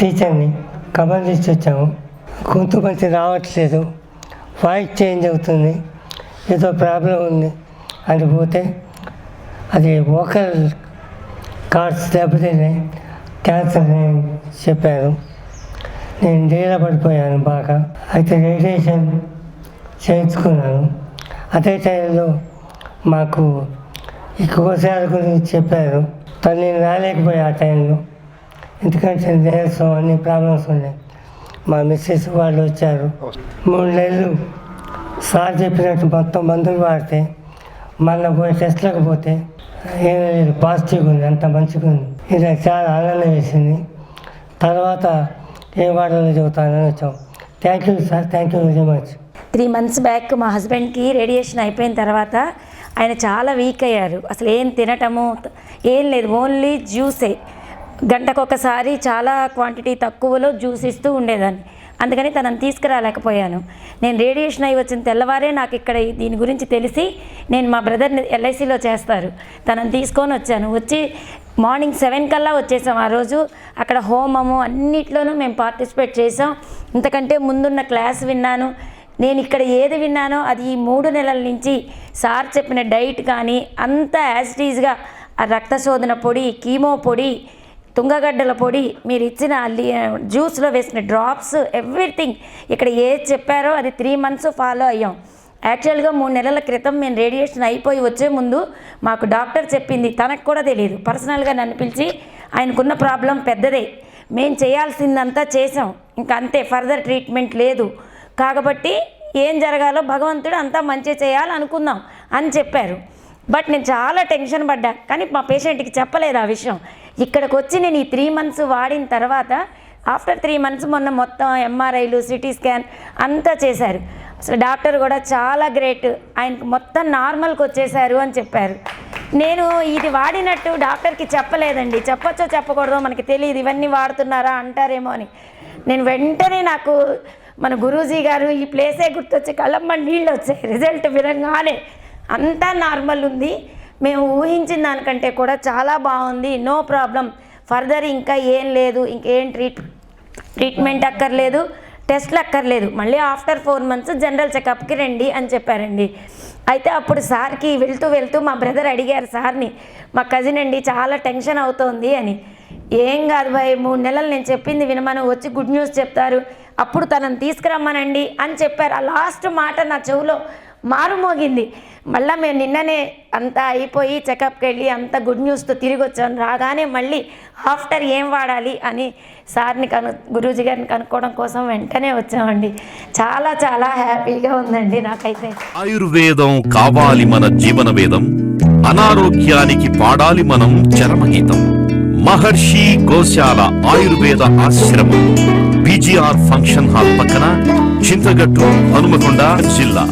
టీచర్ని కబర్ చేసి వచ్చాము. గొంతు మంచి రావట్లేదు. వాయిస్ చేంజ్ అవుతుంది. ఏదో ప్రాబ్లం ఉంది అని పోతే అది వోకల్ కార్డ్స్ దెబ్బతిన్నాయి క్యాన్సర్ అని చెప్పారు. నేను డేలా పడిపోయాను బాగా. అయితే రేడియేషన్ చేయించుకున్నాను. అదే టైంలో మాకు ఈ కోశాల గురించి చెప్పారు. తను నేను రాలేకపోయా ఆ టైంలో. ఎందుకంటే నీరసం అన్ని ప్రాబ్లమ్స్ ఉన్నాయి. మా మిస్సెస్ వాళ్ళు వచ్చారు. మూడు నెలలు సార్ చెప్పినట్టు మొత్తం మందులు వాడితే మళ్ళీ పోయి టెస్ట్లకు పోతే ఏం లేదు పాజిటివ్గా ఉంది అంత మంచిగా ఉంది. ఇది నాకు చాలా ఆనందం వేసింది. తర్వాత ఏం వాడాలో చెబుతానని వచ్చాం. Thank you sir thank you very much three months back మా హస్బెండ్కి రేడియేషన్ అయిపోయిన తర్వాత ఆయన చాలా వీక్ అయ్యారు. అసలు ఏం తినటము ఏం లేదు ఓన్లీ జ్యూసే గంటకొకసారి చాలా క్వాంటిటీ తక్కువలో జ్యూస్ ఇస్తూ ఉండేదాన్ని. అందుకని తనని తీసుకురాలేకపోయాను. నేను రేడియేషన్ అయి వచ్చిన తెల్లవారే నాకు ఇక్కడ దీని గురించి తెలిసి నేను మా బ్రదర్ని ఎల్ఐసిలో చేస్తారు. తనని తీసుకొని వచ్చాను. వచ్చి మార్నింగ్ సెవెన్ కల్లా వచ్చేసాం ఆ రోజు. అక్కడ హోమము అన్నిట్లోనూ మేము పార్టిసిపేట్ చేసాం ఇంతకంటే ముందున్న క్లాస్ విన్నాను. నేను ఇక్కడ ఏది విన్నానో అది ఈ మూడు నెలల నుంచి సార్ చెప్పిన డైట్ కానీ అంత యాజ్ టీజ్గా ఆ రక్త శోధన పొడి కీమో పొడి తుంగగడ్డల పొడి మీరు ఇచ్చిన లి- జ్యూస్లో వేసిన డ్రాప్స్ ఎవ్రీథింగ్ ఇక్కడ ఏది చెప్పారో అది త్రీ మంత్స్ ఫాలో అయ్యాం. యాక్చువల్గా మూడు నెలల క్రితం మేము రేడియేషన్ అయిపోయి వచ్చే ముందు మాకు డాక్టర్ చెప్పింది తనకు కూడా తెలియదు పర్సనల్గా నన్ను పిలిచి ఆయనకున్న ప్రాబ్లం పెద్దదే మేము చేయాల్సిందంతా చేసాం ఇంకా అంతే ఫర్దర్ ట్రీట్మెంట్ లేదు. కాబట్టి ఏం జరగాలో భగవంతుడు అంతా మంచి చేయాలనుకుందాం అని చెప్పారు. బట్ నేను చాలా టెన్షన్ పడ్డా. కానీ మా పేషెంట్కి చెప్పలేదు ఆ విషయం. ఇక్కడికి వచ్చి నేను ఈ త్రీ మంత్స్ వాడిన తర్వాత ఆఫ్టర్ త్రీ మంత్స్ మొన్న మొత్తం ఎంఆర్ఐలు సిటీ స్కాన్ అంతా చేశారు. అసలు డాక్టర్ కూడా చాలా గ్రేట్. ఆయనకు మొత్తం నార్మల్కి వచ్చేసారు అని చెప్పారు. నేను ఇది వాడినట్టు డాక్టర్కి చెప్పలేదండి. చెప్పొచ్చో చెప్పకూడదో మనకి తెలియదు. ఇవన్నీ వాడుతున్నారా అంటారేమో అని. నేను వెంటనే నాకు మన గురూజీ గారు ఈ ప్లేసే గుర్తొచ్చి కళ్ళమ్మ నీళ్ళు వచ్చాయి. రిజల్ట్ విధంగానే అంతా నార్మల్ ఉంది. మేము ఊహించిన దానికంటే కూడా చాలా బాగుంది. No problem. ఫర్దర్ ఇంకా ఏం లేదు. ఇంకేం ట్రీట్ ట్రీట్మెంట్ అక్కర్లేదు. టెస్ట్లు అక్కర్లేదు. మళ్ళీ ఆఫ్టర్ ఫోర్ మంత్స్ జనరల్ చెకప్కి రండి అని చెప్పారండి. అయితే అప్పుడు సార్కి వెళ్తూ వెళ్తూ మా బ్రదర్ అడిగారు సార్ని మా కజిన్ అండి చాలా టెన్షన్ అవుతోంది అని. ఏం కాదు భయ్ మూడు నెలలు నేను చెప్పింది వినమను. వచ్చి గుడ్ న్యూస్ చెప్తారు. అప్పుడు తనని తీసుకురమ్మనండి అని చెప్పారు. ఆ లాస్ట్ మాట నా చెవులో మారుమోగింది మళ్ళీ మేము నిన్ననే అంతా అయిపోయి చెకప్కి వెళ్ళి అంత గుడ్ న్యూస్తో తిరిగి వచ్చాను రాగానే మళ్ళీ ఆఫ్టర్ ఏం వాడాలి అని సార్ని కను గురూజీ గారిని కనుక్కోవడం కోసం వెంటనే వచ్చామండి. చాలా చాలా హ్యాపీగా ఉందండి నాకైతే. ఆయుర్వేదం కావాలి మన జీవన వేదం అనారోగ్యానికి పాడాలి మనం చరమగీతం. మహర్షి గోశాల ఆయుర్వేద ఆశ్రమం బీజీఆర్ ఫంక్షన్ హాల్ పక్కన చింతగట్టు హనుమకొండ జిల్లా